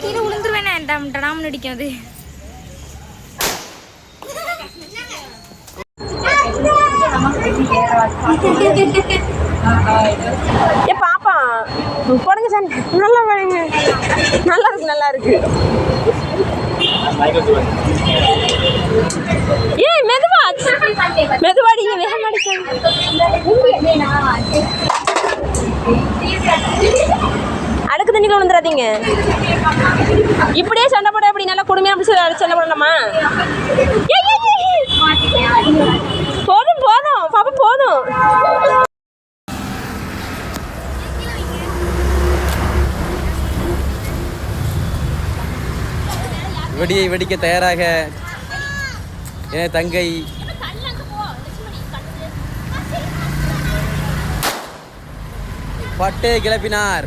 கீழே விழுந்துருவேன் டம் டடாம்னு அடிக்கும் அது. ஏ பாப்பா போடுங்க சார் நல்லா வேணுங்க நல்லா இருக்கு நல்லா இருக்கு. ஏய் மெதுவா. மெதுவாடிங்க வேக தண்ணிக்குள்ள வந்துடாதீங்க இப்படியே சண்டை போட எப்படி? நல்லா கொடுமையா அப்படி சொல்லி சண்டை போடலாமா? போதும் போதும். பாப்பா போதும். வெடியை வெடிக்க தயாராக என தங்கை. பட்டே கிளப்பினார்.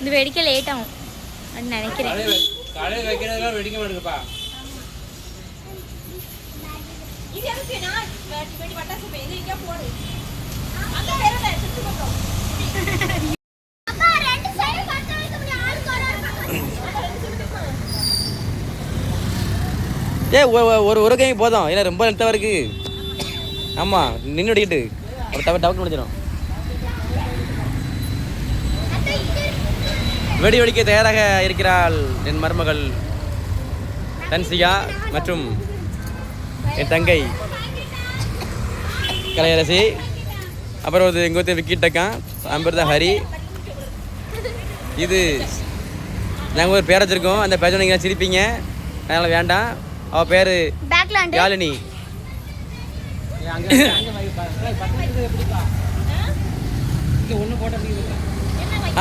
இது வெடிக்க லேட் ஆகும். அப்படின்னு நினைக்கிறேன். காலையில் வைக்கிறதுலாம் வெடிக்க மாட்டேங்குப்பா ஏ ஒ- ஒ- ஒரு ஒரு கை போதும். ஏன்னா ரொம்ப லென்த்தாக இருக்கு. ஆமாம் நின்று வெடிக்கிட்டு ஒரு டவர் டவுக்கு முடிஞ்சிடும். வெடி வெடிக்க தயாராக இருக்கிறாள் என் மருமகள் தன்சிகா மற்றும் என் தங்கை கலையரசி. அப்புறம் இது எங்கள் ஒருத்தர் விக்கி டக்கா அம்பர் தான் ஹரி. இது நாங்கள் ஒரு பேர் வச்சுருக்கோம். அந்த பேரை நீங்கள் சிரிப்பீங்க. அதனால் வேண்டாம். அவள் பேர் பேக்லாண்டு யாழினி.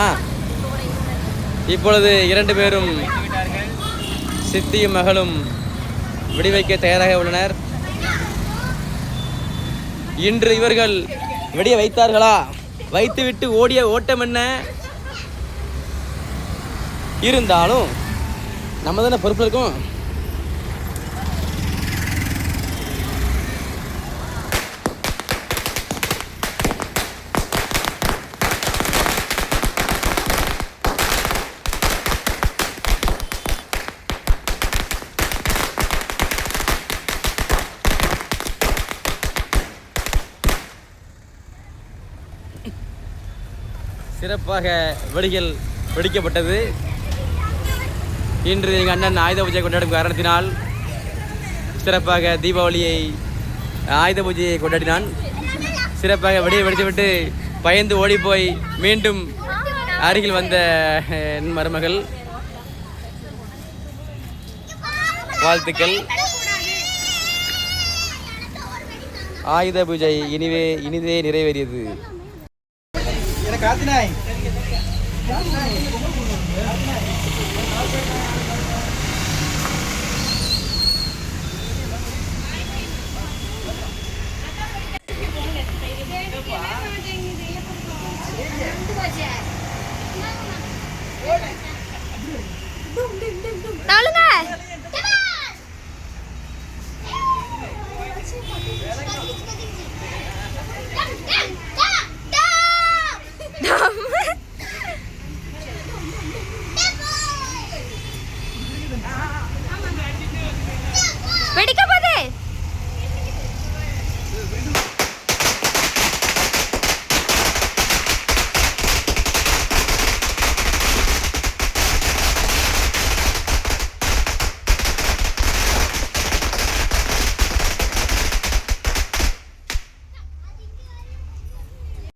ஆ. இப்பொழுது இரண்டு பேரும் சித்தியும் மகளும் வெடிவைக்க தயாராக உள்ளனர். இன்று இவர்கள் வெடிய வைத்தார்களா? வைத்துவிட்டு ஓடிய ஓட்டம் என்ன? இருந்தாலும் நம்ம தானே பொறுப்பில் இருக்கோம். சிறப்பாக வெடிகள் வெடிக்கப்பட்டது. இன்று எங்கள் அண்ணன் ஆயுத பூஜை கொண்டாடும் காரணத்தினால் சிறப்பாக தீபாவளியை ஆயுத பூஜையை கொண்டாடினான். சிறப்பாக வெடியை வெடித்துவிட்டு பயந்து ஓடிப்போய் மீண்டும் அருகில் வந்த என் மருமகள். வாழ்த்துக்கள். ஆயுத பூஜை இனிவே இனிதே நிறைவேறியது. కాదు నాయ్ కాదు నాయ్